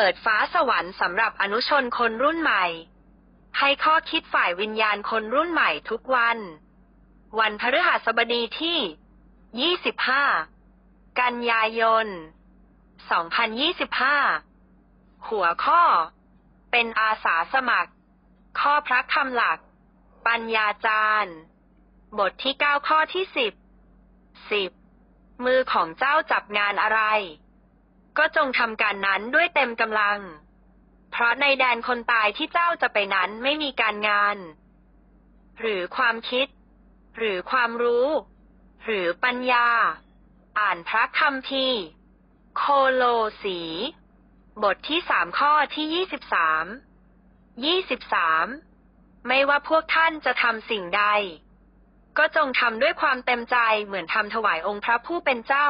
เปิดฟ้าสวรรค์สำหรับอนุชนคนรุ่นใหม่ ให้ข้อคิดฝ่ายวิญญาณคนรุ่นใหม่ทุกวัน วันพฤหัสบดีที่ 25 กันยายน 2025 หัวข้อ เป็นอาสาสมัคร ข้อพระคำหลัก ปัญญาจารย์ บทที่ 9 ข้อที่ 10 10 มือของเจ้าจับงานอะไร ก็จงทำการนั้นด้วยเต็มกำลัง เพราะในแดนคนตายที่เจ้าจะไปนั้นไม่มีการงาน หรือความคิด หรือความรู้ หรือปัญญา อ่านพระคัมภีโคโลสี บทที่สามข้อที่ยี่สิบสาม ยี่สิบสาม ไม่ว่าพวกท่านจะทำสิ่งใด ก็จงทำด้วยความเต็มใจเหมือนทำถวายองค์พระผู้เป็นเจ้า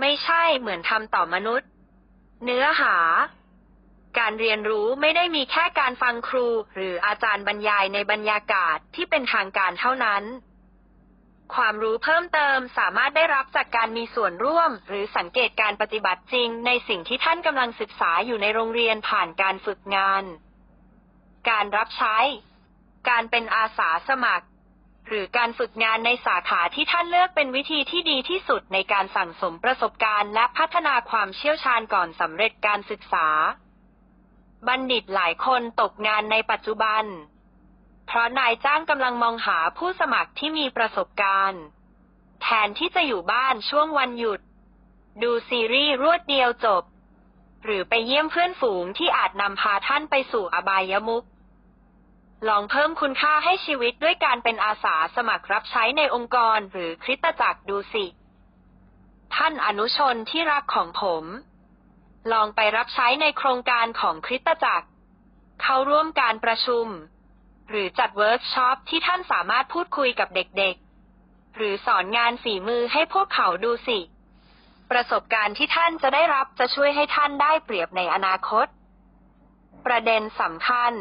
ไม่ใช่เหมือนทำต่อมนุษย์ เนื้อหา การเรียนรู้ไม่ได้มีแค่การฟังครูหรืออาจารย์บรรยายในบรรยากาศที่เป็นทางการเท่านั้น ความรู้เพิ่มเติมสามารถได้รับจากการมีส่วนร่วม หรือสังเกตการปฏิบัติจริง ในสิ่งที่ท่านกำลังศึกษาอยู่ในโรงเรียนผ่านการฝึกงาน การรับใช้ การเป็นอาสาสมัคร หรือการฝึกงานในสาขาที่ท่านเลือกเป็นวิธีที่ดีที่สุดในการสั่งสมประสบการณ์และพัฒนาความเชี่ยวชาญก่อนสำเร็จการศึกษา บัณฑิตหลายคนตกงานในปัจจุบัน เพราะนายจ้างกำลังมองหาผู้สมัครที่มีประสบการณ์ แทนที่จะอยู่บ้านช่วงวันหยุด ดูซีรีส์รวดเดียวจบ หรือไปเยี่ยมเพื่อนฝูงที่อาจนำพาท่านไปสู่อบายมุข ลองเพิ่มคุณค่าให้ชีวิตด้วยการเป็นอาสาสมัครรับใช้ในองค์กรหรือคริสตจักรดูสิ ท่านอนุชนที่รักของผม ลองไปรับใช้ในโครงการของคริสตจักร เข้าร่วมการประชุม หรือจัดเวิร์กช็อปที่ท่านสามารถพูดคุยกับเด็กๆ หรือสอนงานฝีมือให้พวกเขาดูสิ ประสบการณ์ที่ท่านจะได้รับจะช่วยให้ท่านได้เปรียบในอนาคต ประเด็นสำคัญ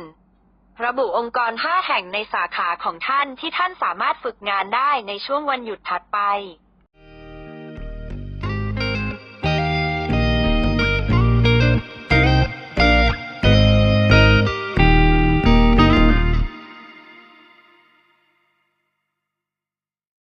ระบุองค์กรห้าแห่งในสาขาของท่านที่ท่านสามารถฝึกงานได้ในช่วงวันหยุดถัดไป